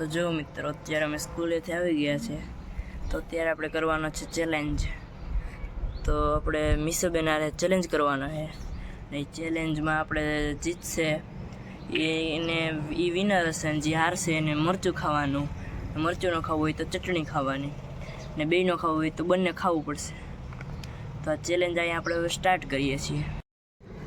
તો જો મિત્રો, અત્યારે અમે સ્કૂલેથી આવી ગયા છે. તો અત્યારે આપણે કરવાનો છે ચેલેન્જ તો આપણે મીસોબેન આરે ચેલેન્જ કરવાનો છે. ને એ ચેલેન્જમાં આપણે જીતશે. એને, એ વિનર હશે અને જે હારશે એને મરચું ખાવાનું. મરચું ન ખાવું હોય તો ચટણી ખાવાની. ને બેયનો ખાવું હોય તો બંને ખાવું પડશે. તો આ ચેલેન્જ અહીંયા આપણે હવે સ્ટાર્ટ કરીએ છીએ.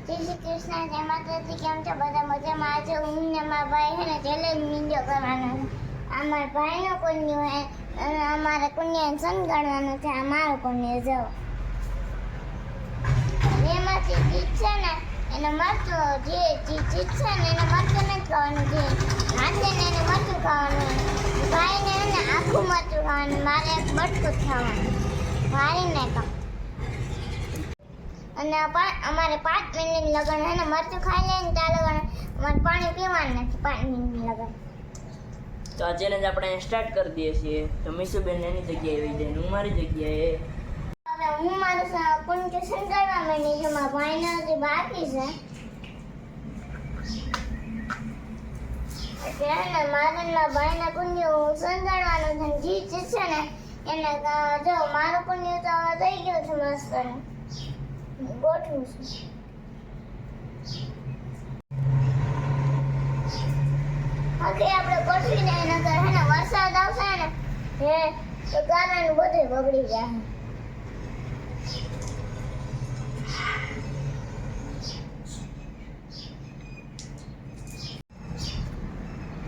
કેમ છો? બધા મજામાં? આજે હું ને મારા ભાઈ છે ને ચેલેન્જ વીડિયો કરવાનો અમારા ભાઈનો હે અને અમારે કન્યાને સંગાડવાનો છે, આ મારો જવો એમાંથી જીત છે ને, એને મરચું જે જે જીતશે ને, એને મરચું નથી ખાવાનું, જે હાથે ને એને મરચું ખાવાનું. ભાઈને એને આખું મરચું ખાવાનું, મારે એક બટકું ખાવાનું. ભાઈને કહું અને અમારે પાંચ મિનિટ લગન હે ને, મરચું ખાઈ લે ને ત્યાં લગન, અમારે પાણી પીવાનું નથી પાંચ મિનિટ લગન. તો આ ચેલેન્જ આપણે સ્ટાર્ટ કરી દઈએ છીએ. તો મીસુબેન એની જગ્યાએ આવી જાય હું મારી જગ્યાએ. હવે હું મારું સ- કરવા માંડી છું. મારા ભાઈના જે બાકી છે. એટલે મારે ભાઈના કુંડ્યું સંગાડવાનું છે ને એને મારું કુંડ્યું તો થઈ ગયું છે મસ્ત. ગોઠવું છું. બાકી આપણે ગોઠવી દઈએ નકર હે ને વરસાદ આવશે ને, હે, તો ગારાનું બધું બગડી જાય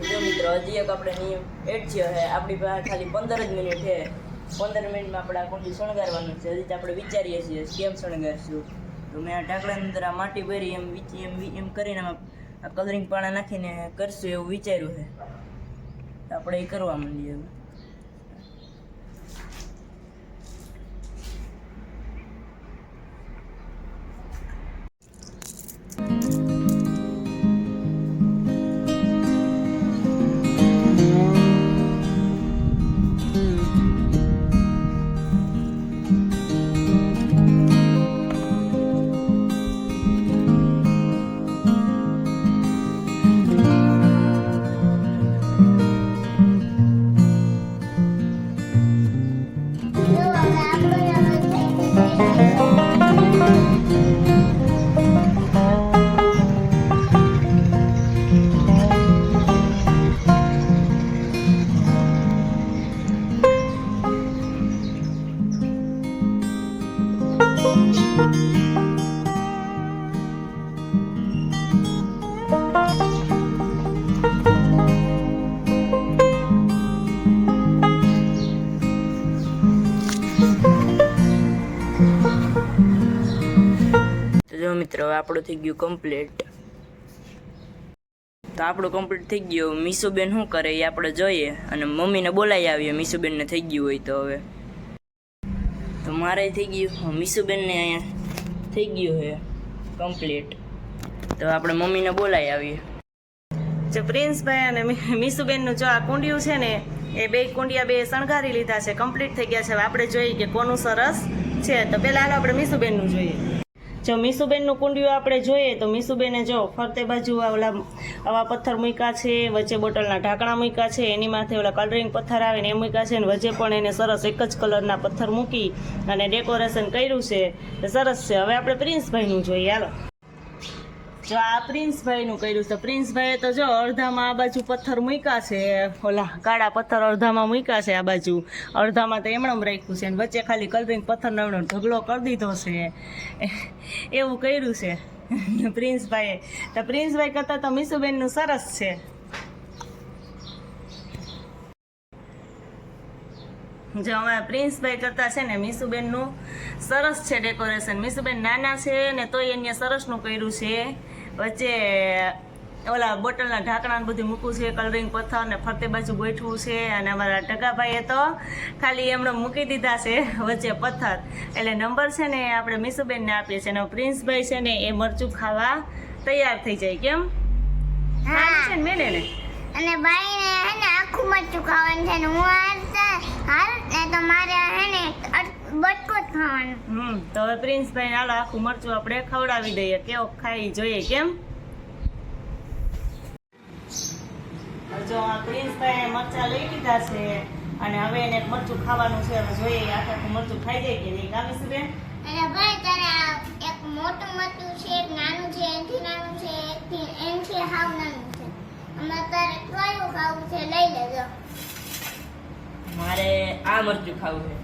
જો મિત્રો, હજી એક આપણે નિયમ એડ છે હવે આપણી પાસે ખાલી પંદર જ મિનિટ છે પંદર મિનિટમાં આપણે આ કુંડી શણગારવાનું છે. હજી તો આપણે વિચારીએ છીએ, કેમ શણગારશું? તો મેં આ ઢાંકણાની અંદર આ માટી ભરી, એમ વિચ- એમ વિ- એમ કરીને આમાં આ કલરિંગ પાણા નાખીને કરશું એવું વિચાર્યું છે. આપણે એ કરવા માંડીએ મિત્રો હવે આપણું થઈ ગયું કમ્પ્લીટ તો આપણું કમ્પ્લીટ થઈ ગયું. મીસુબેન શું કરે એ આપણે જોઈએ. અને મમ્મીને બોલાવી આવીએ. મીસુબેનને થઈ ગયું હોય તો હવે. તો મારે થઈ ગયું. મીસુબેનને અહીંયા થઈ ગયું છે કમ્પ્લીટ તો આપણે મમ્મીને બોલાવી આવીએ. જો પ્રિન્સભાઈ અને મીસુબેનનું જો આ કુંડિયું છે ને, એ બે કુંડિયા બે શણગારી લીધા છે. કમ્પ્લીટ થઈ ગયા છે. હવે આપણે જોઈએ કે કોનું સરસ છે. તો પહેલા હાલો આપણે મીસુબેનનું જોઈએ. જો મીસુબેનનું કુંડિયું આપણે જોઈએ તો મીસુબેને જો ફરતે બાજુ ઓલા આવા પથ્થર મૂક્યા છે, વચ્ચે બોટલના ઢાંકણા મૂક્યા છે, એની માથે ઓલા કલરિંગ પથ્થર આવે ને એ મૂક્યા છે ને વચ્ચે પણ એને સરસ એક જ કલરના પથ્થર મૂકી અને ડેકોરેશન કર્યું છે. સરસ છે. હવે આપણે પ્રિન્સભાઈનું જોઈએ. હાલો. જો આ પ્રિન્સભાઈનું કર્યું છે. પ્રિન્સભાઈએ તો જો અડધામાં આ બાજુ પથ્થર મૂક્યા છે. ઓલા કાળા પથ્થર અડધામાં મૂક્યા છે આ બાજુ. અડધામાં તો એમણમ રાખ્યું છે અને વચ્ચે ખાલી કલરિંગ પથ્થરનો એમણો ઢગલો કરી દીધો છે. એવું કર્યું છે. પ્રિન્સભાઈએ. તો પ્રિન્સભાઈ કરતાં તો મીસુબેનનું સરસ છે. જો અમારા પ્રિન્સભાઈ કરતા છે ને મીસુબેનનું સરસ છે ડેકોરેશન મીસુબેન નાના છે ને તોય એને સરસનું કર્યું છે. વચ્ચે ઓલા બોટલના ઢાંકણા બધું મૂકવું છે કલરિંગ પથ્થર ને ફરતે બાજુ ગોઠવું છે. અને અમારા ટકાભાઈએ તો ખાલી એમણે મૂકી દીધા છે વચ્ચે પથ્થર. એટલે નંબર છે ને આપણે મીસુબેનને આપીએ છીએ. અને પ્રિન્સભાઈ છે ને એ મરચું ખાવા તૈયાર થઈ જાય. કેમ? હા. છે ને મેને ને અને બાઈને હે ને આખું મરચું ખાવાનું છે ને હું ને તો મારે હે ને અડ- બટકું જ ખાવાનું. હમ તો હવે પ્રિન્સભાઈ હાલો આખું મરચું આપણે ખવડાવી દઈએ. કેવો ખાઈ જોઈએ કેમ? જો આ પ્રિન્સભાઈ મરચા લઈ લીધા છે અને હવે એને મરચું ખાવાનું છે. હવે જોઈએ આખે આખું મરચું ખાઈ જાય કે નહીં. કામી સુબેન અને ભાઈ તારે એક મોટું મરચું છે એક નાનું છે એનથી નાનું છે એનથી હાવ નાનું છે. અમે તારે કયું ખાવું છે લઈ લેજો. મારે આ મરચું ખાવું છે.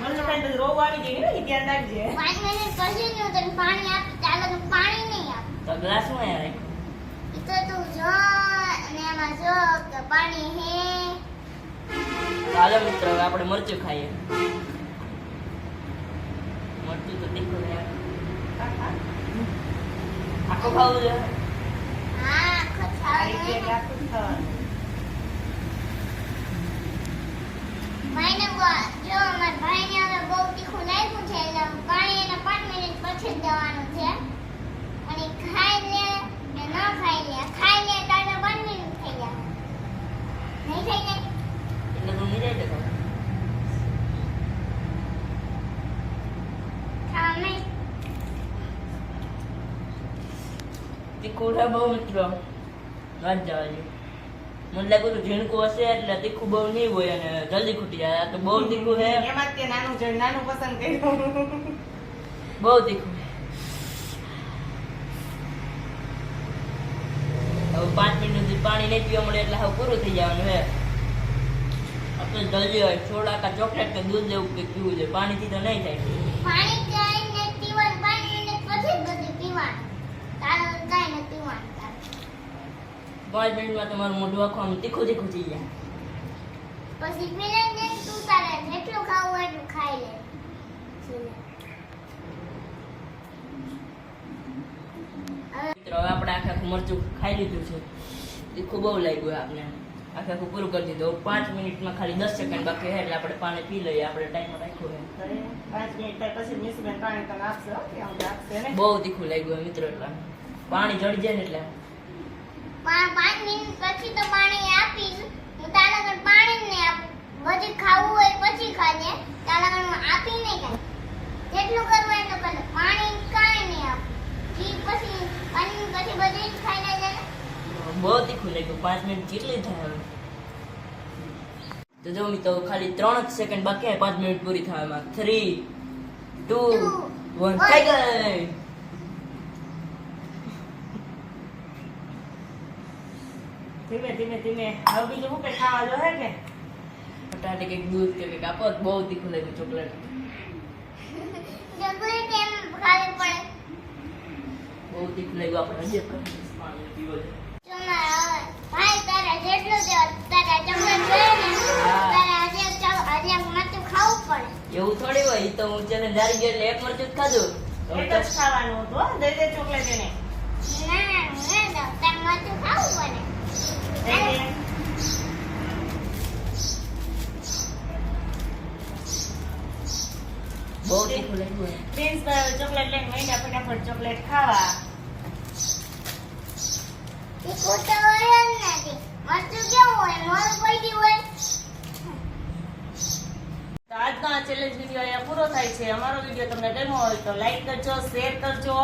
મરચું રોગ આવી જાય ધ્યાન રાખજે. પાંચ મિનિટ પછી હું તને પાણી આપી ચાલો તો પાણી નહીં આપ તો ગ્લાસ હું અહીંયા તો તું જો અને એમાં જો કે પાણી હે. ચાલો મિત્રો આપણે મરચું ખાઈએ. મરચું તો દેખો આખો ખાવું છે? હા આખો ખાવાનું રીતે હે ને. આખું જ ખાવાનું. ભાઈને બો- જો અમારા ભાઈને હવે બહુ તીખું લાગ્યું છે એટલે પાણી એને પાંચ મિનિટ પછી જ દેવાનું છે. અને ખાઈ લે કે ન ખાઈ લે. ખાઈ લે તો એને પાંચ થઈ જાય. નહીં થઈ જાય? એટલે તું નિરાય દેખો ખાવા નહીં? તીખું છે બહુ મિત્રો વાત જવા મને લાગ્યું હતું ઝીણકું હશે એટલે તીખું બહુ નહીં હોય અને જલ્દી ખૂટી જાય. આ તો બહુ તીખું છે. એમાં જ તે નાનું નાનું પસંદ કર્યું. બહુ તીખું. હવે પાંચ મિનિટ સુધી પાણી નહીં પીવા મળે એટલે હવે પૂરું થઈ જવાનું હે. આપણે જલ્દી હોય સોડા કા ચોકલેટ કે દૂધ જેવું કે પીવું છે પાણીથી તો નહીં થાય. પાણી ચાઈને પીવાનું પાંચ મિનિટ પછી બધું પીવાનું. તારે કાંઈ નથી પીવાનું પાંચ મિનિટમાં તમારું મોઢું આખું તીખું તીખું થઈ જાય. પછી પીલે ને તું તારે જેટલું ખાવું એટલું ખાઈ લે મિત્રો હવે આપણે આખે આખું મરચું ખાઈ લીધું છે. તીખું બહુ લાગ્યું આપને. આખે આખું પૂરું કરી દીધું. પાંચ મિનિટમાં ખાલી દસ સેકન્ડ બાકી હે એટલે આપણે પાણી પી લઈએ. આપણે ટાઈમ રાખ્યો છે. પાંચ મિનિટ પછી મિસબેન પાણી તમે આપશો કે આપશે ને? બહુ તીખું લાગ્યું મિત્રો એટલે. પાણી જળી જાય ને એટલે. પાંચ મિનિટ પછી તો પાણી આપીશ. હું તારા પાણી ને નહીં પછી ખાવું હોય પછી ખાજે. તારા આગળ આપી નહીં કાંઈ જેટલું કરવું એટલું કરજે. પાણી કાંઈ નહીં આપું ઈ પછી પાંચ મિનિટ પછી બધું જ ખાઈ લેજે ને બહુ તીખું લાગ્યું પાંચ મિનિટ કેટલી થાય હવે તો જો મિત્રો ખાલી ત્રણ જ સેકન્ડ બાકી છે પાંચ મિનિટ પૂરી થવામાં three two Two, one one. થઈ ગઈ ધીમે ધીમે ધીમે હવે બીજું શું કઈ ખાવા જો હે કે બટાટે કંઈક દૂધ કે કંઈક આપો તો બહુ તીખું લાગ્યું ચોકલેટ જબરી ટેમ ખાવી પડે બહુ લઈ આપણે હજી ભાઈ તારે જેટલું તારે. તારે ખાવું પડે. એવું થોડી હોય તો હું છે ને દારી ગયો એટલે એક મરચું ખાધું. એક જ ખાવાનું હતું હો, દઈ દે ચોકલેટ એને ના ના હું નહીં દઉં તારે મરચું ખાવું પડે. બહુ તીખું લાગ્યું પ્રિન્સ ચોકલેટ લઈને માંડ્યા ફટાફટ ચોકલેટ ખાવા. આજનો આ ચેલેન્જ વીડિયો અહીંયા પૂરો થાય છે. અમારો વીડિયો તમને ગમ્યો હોય તો લાઈક કરજો શેર કરજો.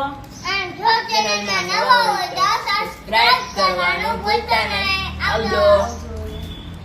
અને જો ચેનલમાં નવા હોય તો સબસ્ક્રાઇબ કરવાનું ભૂલતા નહીં. આવજો.